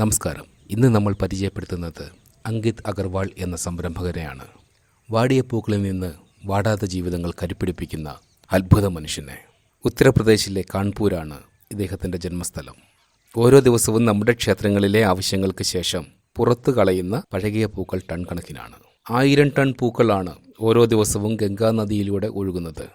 നമസ്കാരം. ഇന്ന് നമ്മൾ പരിചയപ്പെടുത്തുന്നത് അങ്കിത് അഗർവാൾ എന്ന സംരംഭകരെയാണ് വാടിയ പൂക്കളിൽ നിന്ന് വാടാത്ത ജീവിതങ്ങൾ കരുപ്പിടിപ്പിക്കുന്ന അത്ഭുത മനുഷ്യനെ. ഉത്തർപ്രദേശിലെ കാൺപൂരാണ് ഇദ്ദേഹത്തിന്റെ ജന്മസ്ഥലം. ഓരോ ദിവസവും നമ്മുടെ ക്ഷേത്രങ്ങളിലെ ആവശ്യങ്ങൾക്ക് ശേഷം പുറത്തു കളയുന്ന പഴകിയ പൂക്കൾ ടൺ കണക്കിനാണ്. ആയിരം ടൺ പൂക്കളാണ് ഓരോ ദിവസവും ഗംഗാ നദിയിലൂടെ ഒഴുകുന്നത്.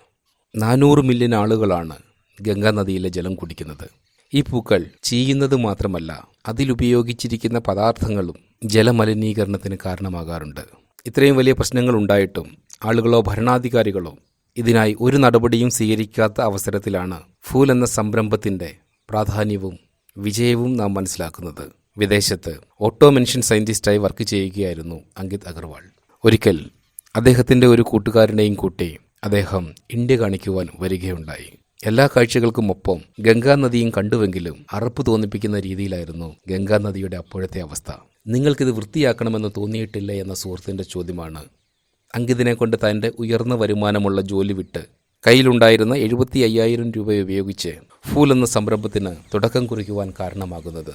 നാനൂറ് മില്യൺ ആളുകളാണ് ഗംഗാ നദിയിലെ ജലം കുടിക്കുന്നത്. ഈ പൂക്കൾ ചീയുന്നത് മാത്രമല്ല അതിലുപയോഗിച്ചിരിക്കുന്ന പദാർത്ഥങ്ങളും ജലമലിനീകരണത്തിന് കാരണമാകാറുണ്ട്. ഇത്രയും വലിയ പ്രശ്നങ്ങൾ ഉണ്ടായിട്ടും ആളുകളോ ഭരണാധികാരികളോ ഇതിനായി ഒരു നടപടിയും സ്വീകരിക്കാത്ത അവസരത്തിലാണ് ഫൂൽ എന്ന സംരംഭത്തിന്റെ പ്രാധാന്യവും വിജയവും നാം മനസ്സിലാക്കുന്നത്. വിദേശത്ത് ഓട്ടോമെൻഷൻ സയന്റിസ്റ്റായി വർക്ക് ചെയ്യുകയായിരുന്നു അങ്കിത് അഗർവാൾ. ഒരിക്കൽ അദ്ദേഹത്തിന്റെ ഒരു കൂട്ടുകാരനെയും കൂട്ടി അദ്ദേഹം ഇന്ത്യ കാണിക്കുവാൻ വരികയുണ്ടായി. എല്ലാ കാഴ്ചകൾക്കും ഒപ്പം ഗംഗാ നദിയും കണ്ടുവെങ്കിലും അറപ്പ് തോന്നിപ്പിക്കുന്ന രീതിയിലായിരുന്നു ഗംഗാ നദിയുടെ അപ്പോഴത്തെ അവസ്ഥ. നിങ്ങൾക്കിത് വൃത്തിയാക്കണമെന്ന് തോന്നിയിട്ടില്ല എന്ന സുഹൃത്തിന്റെ ചോദ്യമാണ്. അങ്കിതിനെ കൊണ്ട് തന്റെ ഉയർന്ന വരുമാനമുള്ള ജോലി വിട്ട് കയ്യിലുണ്ടായിരുന്ന എഴുപത്തി അയ്യായിരം രൂപ ഉപയോഗിച്ച് ഫൂൽ എന്ന സംരംഭത്തിന് തുടക്കം കുറിക്കുവാൻ കാരണമാകുന്നത്.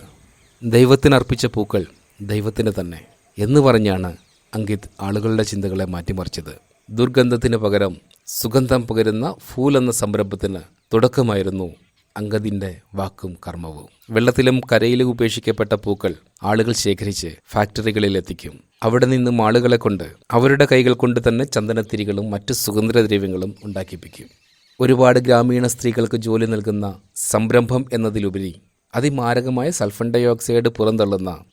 ദൈവത്തിനർപ്പിച്ച പൂക്കൾ ദൈവത്തിന് തന്നെ എന്ന് പറഞ്ഞാണ് അങ്കിത് ആളുകളുടെ ചിന്തകളെ മാറ്റിമറിച്ചത്. ദുർഗന്ധത്തിന് പകരം സുഗന്ധം പകരുന്ന ഫൂൽ എന്ന സംരംഭത്തിന് തുടക്കമായിരുന്നു അങ്കദിന്റെ വാക്കും കർമ്മവും. വെള്ളത്തിലും കരയിലും ഉപേക്ഷിക്കപ്പെട്ട പൂക്കൾ ആളുകൾ ശേഖരിച്ച് ഫാക്ടറികളിൽ എത്തിക്കും. അവിടെ നിന്നും ആളുകളെ കൊണ്ട് അവരുടെ കൈകൾ കൊണ്ട് തന്നെ ചന്ദനത്തിരികളും മറ്റ് സുഗന്ധദ്രവ്യങ്ങളും ഉണ്ടാക്കിപ്പിക്കും. ഒരുപാട് ഗ്രാമീണ സ്ത്രീകൾക്ക് ജോലി നൽകുന്ന സംരംഭം എന്നതിലുപരി അതിമാരകമായ സൾഫൻ ഡയോക്സൈഡ് പുറന്തള്ളുന്ന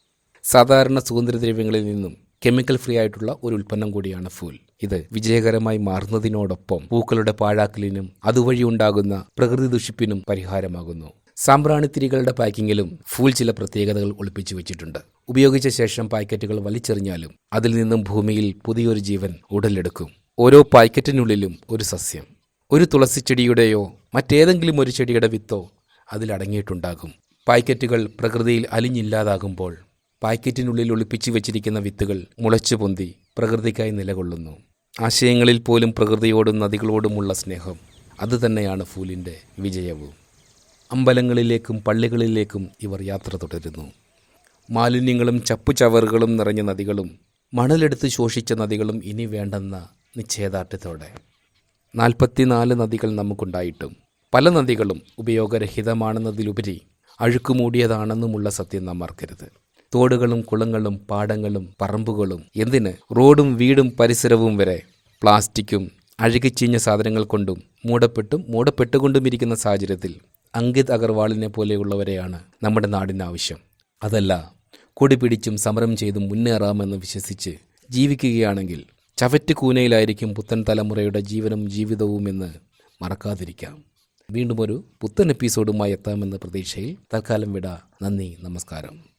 സാധാരണ സുഗന്ധദ്രവ്യങ്ങളിൽ നിന്നും കെമിക്കൽ ഫ്രീ ആയിട്ടുള്ള ഒരു ഉൽപ്പന്നം കൂടിയാണ് ഫൂൽ. ഇത് വിജയകരമായി മാറുന്നതിനോടൊപ്പം പൂക്കളുടെ പാഴാക്കലിനും അതുവഴി ഉണ്ടാകുന്ന പ്രകൃതി ദുഷിപ്പിനും പരിഹാരമാകുന്നു. സാമ്പ്രാണിത്തിരികളുടെ പാക്കിങ്ങിലും ഫൂൽ ചില പ്രത്യേകതകൾ ഒളിപ്പിച്ചു വെച്ചിട്ടുണ്ട്. ഉപയോഗിച്ച ശേഷം പാക്കറ്റുകൾ വലിച്ചെറിഞ്ഞാലും അതിൽ നിന്നും ഭൂമിയിൽ പുതിയൊരു ജീവൻ ഉടലെടുക്കും. ഓരോ പാക്കറ്റിനുള്ളിലും ഒരു സസ്യം. ഒരു തുളസി തുളസിച്ചെടിയുടെയോ മറ്റേതെങ്കിലും ഒരു ചെടിയുടെ വിത്തോ അതിലടങ്ങിയിട്ടുണ്ടാകും പാക്കറ്റുകൾ പ്രകൃതിയിൽ അലിഞ്ഞില്ലാതാകുമ്പോൾ പാക്കറ്റിനുള്ളിൽ ഒളിപ്പിച്ചു വെച്ചിരിക്കുന്ന വിത്തുകൾ മുളച്ചു പൊന്തി പ്രകൃതിക്കായി നിലകൊള്ളുന്നു. ആശയങ്ങളിൽ പോലും പ്രകൃതിയോടും നദികളോടുമുള്ള സ്നേഹം അതുതന്നെയാണ് ഫൂലിന്റെ വിജയവും. അമ്പലങ്ങളിലേക്കും പള്ളികളിലേക്കും ഇവർ യാത്ര തുടരുന്നു. മാലിന്യങ്ങളും ചപ്പുചവറുകളും നിറഞ്ഞ നദികളും മണലെടുത്ത് ശോഷിച്ച നദികളും ഇനി വേണ്ടെന്ന നിശ്ചയദാർഢ്യത്തോടെ. നാൽപ്പത്തിനാല് നദികൾ നമുക്കുണ്ടായിട്ടും പല നദികളും ഉപയോഗരഹിതമാണെന്നതിലുപരി അഴുക്കുമൂടിയതാണെന്നുമുള്ള സത്യം നാം മറക്കരുത്. തോടുകളും കുളങ്ങളും പാടങ്ങളും പറമ്പുകളും എന്തിന്? റോഡും വീടും പരിസരവും വരെ പ്ലാസ്റ്റിക്കും അഴുകിച്ചീഞ്ഞ സാധനങ്ങൾ കൊണ്ടും മൂടപ്പെട്ടും മൂടപ്പെട്ടുകൊണ്ടും ഇരിക്കുന്ന സാഹചര്യത്തിൽ അങ്കിത് അഗർവാളിനെ പോലെയുള്ളവരെയാണ് നമ്മുടെ നാടിന് ആവശ്യം. അതല്ല കൊടി പിടിച്ചും സമരം ചെയ്തും മുന്നേറാമെന്ന് വിശ്വസിച്ച് ജീവിക്കുകയാണെങ്കിൽ ചവറ്റ് കൂനയിലായിരിക്കും പുത്തൻ തലമുറയുടെ ജീവനും ജീവിതവും എന്ന് മറക്കാതിരിക്കാം. വീണ്ടും ഒരു പുത്തൻ എപ്പിസോഡുമായി എത്താമെന്ന പ്രതീക്ഷയിൽ തൽക്കാലം വിട. നന്ദി നമസ്കാരം.